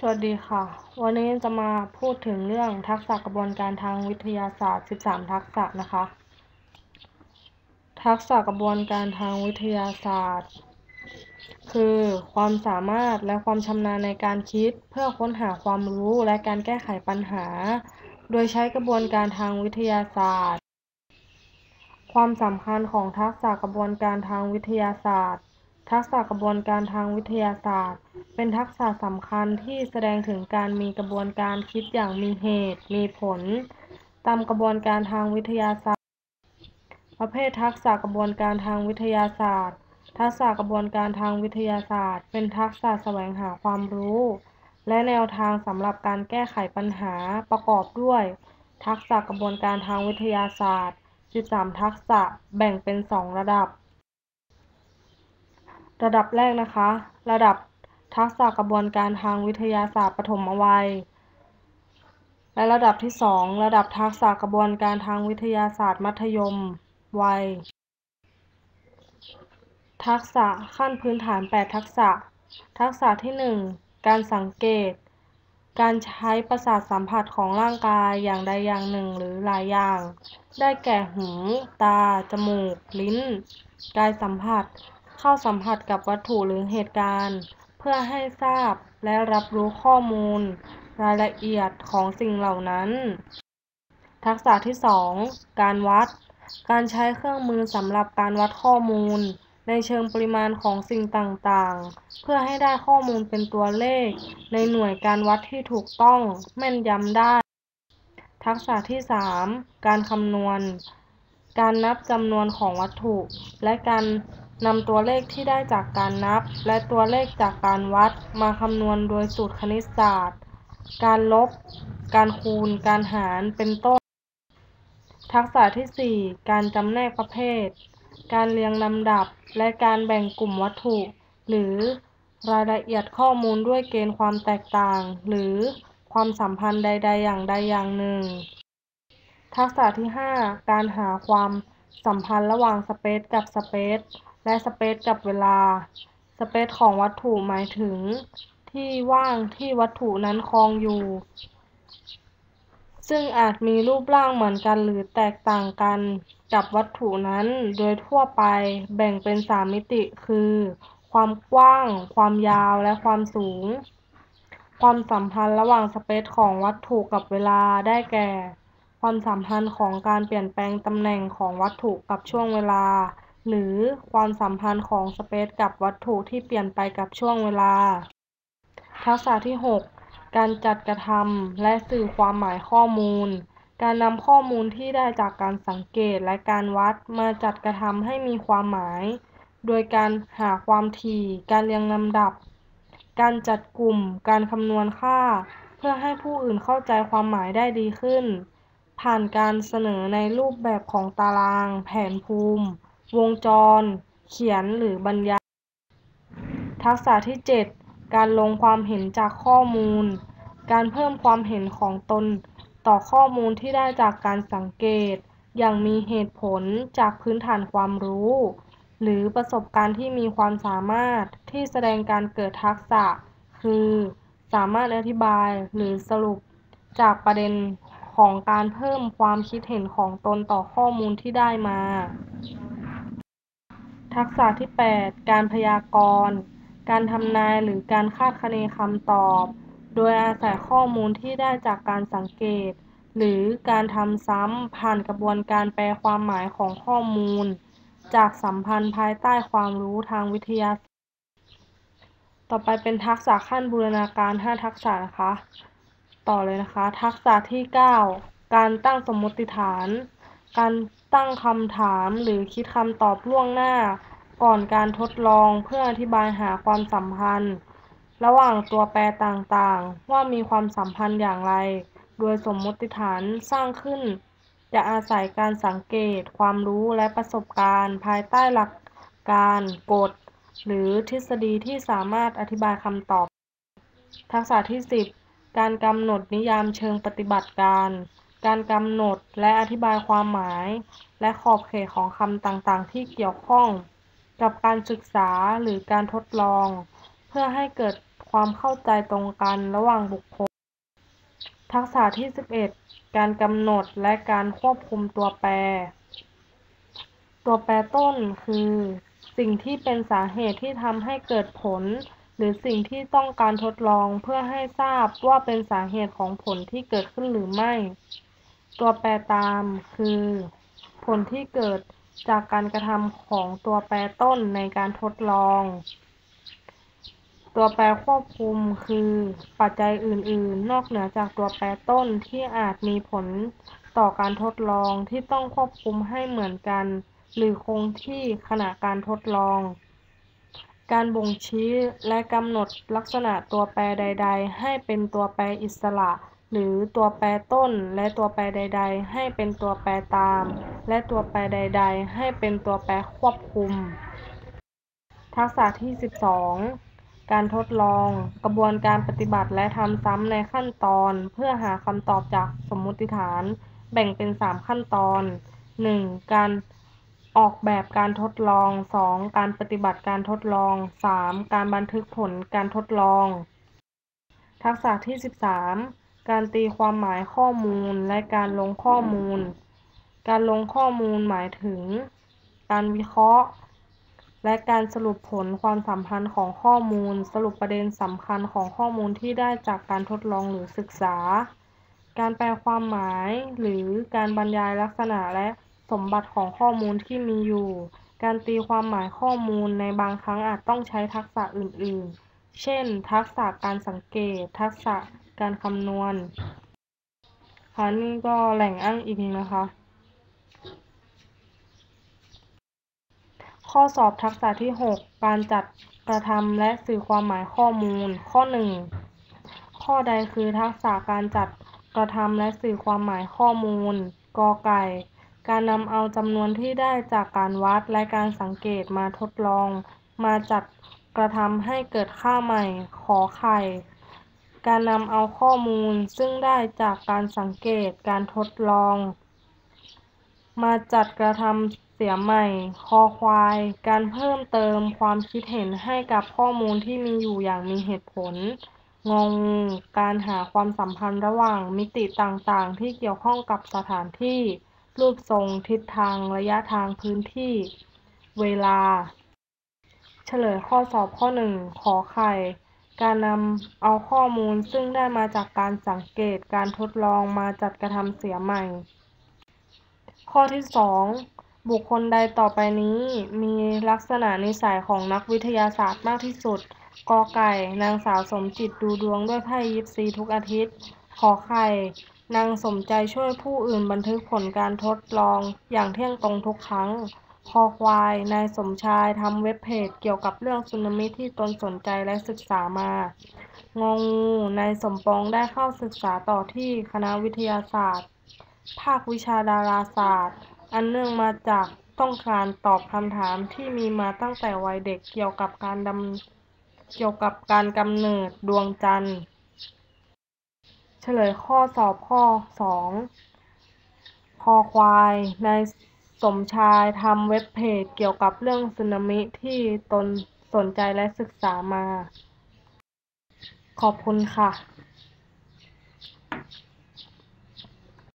สวัสดีค่ะ วันนี้จะมาพูดถึงเรื่องทักษะกระบวนการทางวิทยาศาสตร์ 13 ทักษะนะคะ ทักษะกระบวนการทางวิทยาศาสตร์ คือความสามารถและความชำนาญในการคิดเพื่อค้นหาความรู้และการแก้ไขปัญหา โดยใช้กระบวนการทางวิทยาศาสตร์ ความสำคัญของทักษะกระบวนการทางวิทยาศาสตร์ ทักษะกระบวนการทางวิทยาศาสตร์ เป็นทักษะสำคัญที่แสดงถึงการมีกระบวนการคิดอย่างมีเหตุ มีผล ตามกระบวนการทางวิทยาศาสตร์ ประเภททักษะกระบวนการทางวิทยาศาสตร์ ทักษะกระบวนการทางวิทยาศาสตร์ เป็นทักษะแสวงหาความรู้ และแนวทางสำหรับการแก้ไขปัญหาประกอบด้วย ทักษะกระบวนการทางวิทยาศาสตร์ 13 ทักษะแบ่งเป็น 2 ระดับ ระดับแรกนะคะ ระดับทักษะกระบวนการทางวิทยาศาสตร์ปฐมวัย และระดับที่ 2 ระดับทักษะกระบวนการทางวิทยาศาสตร์มัธยมวัย ทักษะขั้นพื้นฐาน 8 ทักษะ ทักษะที่ 1 การสังเกต การใช้ประสาทสัมผัสของร่างกายอย่างใดอย่างหนึ่งหรือหลายอย่าง ได้แก่หู ตา จมูก ลิ้น กายสัมผัส เข้าสัมผัสกับวัตถุหรือเหตุการณ์ เพื่อให้ทราบและรับรู้ข้อมูล รายละเอียดของสิ่งเหล่านั้น ทักษะที่ 2 การวัด การใช้เครื่องมือสำหรับการวัดข้อมูล ในเชิงปริมาณของสิ่งต่างๆ เพื่อให้ได้ข้อมูลเป็นตัวเลข ในหน่วยการวัดที่ถูกต้องแม่นยำได้ ทักษะที่ 3 การคำนวณการนับจำนวนของวัตถุ และการ นำตัวเลขที่ได้จากการนับ และตัวเลขจากการวัดมาคำนวณโดยสูตรคณิตศาสตร์ การลบ การคูณ การหาร เป็นต้น ทักษะที่ 4 การจำแนกประเภท การเรียงลำดับ และการแบ่งกลุ่มวัตถุ หรือรายละเอียดข้อมูลด้วยเกณฑ์ความแตกต่าง หรือความสัมพันธ์ใด ๆ อย่างใดอย่างหนึ่ง ทักษะที่ 5 การหาความสัมพันธ์ระหว่างสเปซกับสเปซ และสเปซกับเวลา สเปซของวัตถุหมายถึง ที่ว่างที่วัตถุนั้นครองอยู่ ซึ่งอาจมีรูปร่างเหมือนกันหรือแตกต่างกันกับวัตถุนั้นโดยทั่วไปแบ่งเป็น3มิติคือ ความกว้าง ความยาวและความสูง ความสัมพันธ์ระหว่างสเปซของวัตถุกับเวลาได้แก่ ความสัมพันธ์ของการเปลี่ยนแปลงตำแหน่งของวัตถุกับช่วงเวลา หรือความสัมพันธ์ของสเปซกับวัตถุที่เปลี่ยนไปกับช่วงเวลา ทักษะที่ 6 การจัดกระทำและสื่อความหมายข้อมูล การนำข้อมูลที่ได้จากการสังเกตและการวัดมาจัดกระทำให้มีความหมาย โดยการหาความถี่ การเรียงลำดับ การจัดกลุ่ม การคำนวณค่า เพื่อให้ผู้อื่นเข้าใจความหมายได้ดีขึ้น ผ่านการเสนอในรูปแบบของตาราง แผนภูมิ วงจร เขียนหรือบรรยาย ทักษะที่ 7 การลงความเห็นจากข้อมูล การเพิ่มความเห็นของตน ต่อข้อมูลที่ได้จากการสังเกต อย่างมีเหตุผลจากพื้นฐานความรู้ หรือประสบการณ์ที่มีความสามารถที่แสดงการเกิดทักษะ คือ สามารถอธิบายหรือสรุปจากประเด็นของการเพิ่มความคิดเห็นของตนต่อข้อมูลที่ได้มา ทักษะที่ 8 การพยากรณ์ การทำนายหรือการคาดคะเนคำตอบ โดยอาศัยข้อมูลที่ได้จากการสังเกต หรือการทำซ้ำผ่านกระบวนการแปลความหมายของข้อมูล จากสัมพันธ์ภายใต้ความรู้ทางวิทยาศาสตร์ ต่อไปเป็นทักษะขั้นบูรณาการ 5 ทักษะนะคะ ต่อเลยนะคะ ทักษะที่ 9 การตั้งสมมติฐาน การ ตั้งคำถามหรือคิดคำตอบล่วงหน้า ก่อนการทดลองเพื่ออธิบายหาความสัมพันธ์ ระหว่างตัวแปรต่างๆ ว่ามีความสัมพันธ์อย่างไร โดยสมมติฐานสร้างขึ้น จะอาศัยการสังเกต ความรู้และประสบการณ์ ภายใต้หลักการกฎหรือทฤษฎีที่สามารถอธิบายคำตอบ ทักษะที่ 10 การกำหนดนิยามเชิงปฏิบัติการ การกำหนดและอธิบายความหมาย และขอบเขตของคำต่างๆ ที่เกี่ยวข้องกับการศึกษาหรือการทดลอง เพื่อให้เกิดความเข้าใจตรงกันระหว่างบุคคล ทักษะที่ 11 การกำหนดและการควบคุมตัวแปร ตัวแปรต้นคือ สิ่งที่เป็นสาเหตุที่ทำให้เกิดผล หรือสิ่งที่ต้องการทดลองเพื่อให้ทราบว่าเป็นสาเหตุของผลที่เกิดขึ้นหรือไม่ ตัวแปรตามคือ ผลที่เกิดจากการกระทำของตัวแปรต้นในการทดลอง ตัวแปรควบคุมคือปัจจัยอื่น ๆ นอกเหนือจากตัวแปรต้นที่อาจมีผลต่อการทดลองที่ต้องควบคุมให้เหมือนกัน หรือคงที่ขณะการทดลอง การบ่งชี้และกำหนดลักษณะตัวแปรใด ๆ ให้เป็นตัวแปรอิสระ หรือตัวแปรต้นและตัวแปรใด ๆ ให้เป็นตัวแปรตาม และตัวแปรใด ๆ ให้เป็นตัวแปรควบคุม ทักษะที่ 12 การทดลอง กระบวนการปฏิบัติและทำซ้ำในขั้นตอน เพื่อหาคำตอบจากสมมติฐาน แบ่งเป็น 3 ขั้นตอน 1. การออกแบบการทดลอง 2. การปฏิบัติการทดลอง 3. การบันทึกผลการทดลอง ทักษะที่ 13 การตีความหมายข้อมูลและการลงข้อมูล การลงข้อมูลหมายถึง การวิเคราะห์ และการสรุปผลความสัมพันธ์ของข้อมูล สรุปประเด็นสำคัญของข้อมูลที่ได้จากการทดลองหรือศึกษา การแปลความหมายหรือการบรรยายลักษณะและสมบัติของข้อมูลที่มีอยู่ การตีความหมายข้อมูลในบางครั้งอาจต้องใช้ทักษะอื่น ๆ เช่น ทักษะการสังเกต ทักษะ การคำนวณ ค่ะนี่ก็แหล่งอ้างอิงนะคะ ข้อสอบทักษะที่ 6 การจัดกระทำและสื่อความหมายข้อมูล ข้อ 1 ข้อใดคือทักษะการจัดกระทำและสื่อความหมายข้อมูล กอไก่ การนำเอาจำนวนที่ได้จากการวัดและการสังเกตมาทดลอง มาจัดกระทำให้เกิดค่าใหม่ ขอไข่ การนำเอาข้อมูลซึ่งได้จากการสังเกตการทดลอง มาจัดกระทำเสียใหม่ คอควาย การเพิ่มเติมความคิดเห็นให้กับข้อมูลที่มีอยู่อย่างมีเหตุผล งง การหาความสัมพันธ์ระหว่างมิติต่างๆ ที่เกี่ยวข้องกับสถานที่ รูปทรง ทิศทาง ระยะทางพื้นที่ เวลา เฉลยข้อสอบข้อ 1 ขอไข่ การนำเอาข้อมูลซึ่งได้มาจากการสังเกตการทดลองมาจัดกระทำเสียใหม่ ข้อที่ 2 บุคคลใดต่อไปนี้มีลักษณะนิสัยของนักวิทยาศาสตร์มากที่สุดกอไก่ นางสาวสมจิตดูดวงด้วยไพ่ยิปซีทุกอาทิตย์ ขอไข่ นางสมใจช่วยผู้อื่นบันทึกผลการทดลองอย่างเที่ยงตรงทุกครั้ง คอควาย นายสมชายทำเว็บเพจเกี่ยวกับเรื่องสึนามิที่ตนสนใจและศึกษามางองู นายสมปองได้เข้าศึกษาต่อที่คณะวิทยาศาสตร์ ภาควิชาดาราศาสตร์ อันเนื่องมาจากต้องการตอบคำถามที่มีมาตั้งแต่วัยเด็กเกี่ยวกับการดำเกี่ยวกับการกำเนิดดวงจันทร์ เฉลยข้อสอบข้อ 2 คอควาย นาย สมชายทำเว็บเพจเกี่ยวกับเรื่องสึนามิที่ตนสนใจและศึกษามา ขอบคุณค่ะ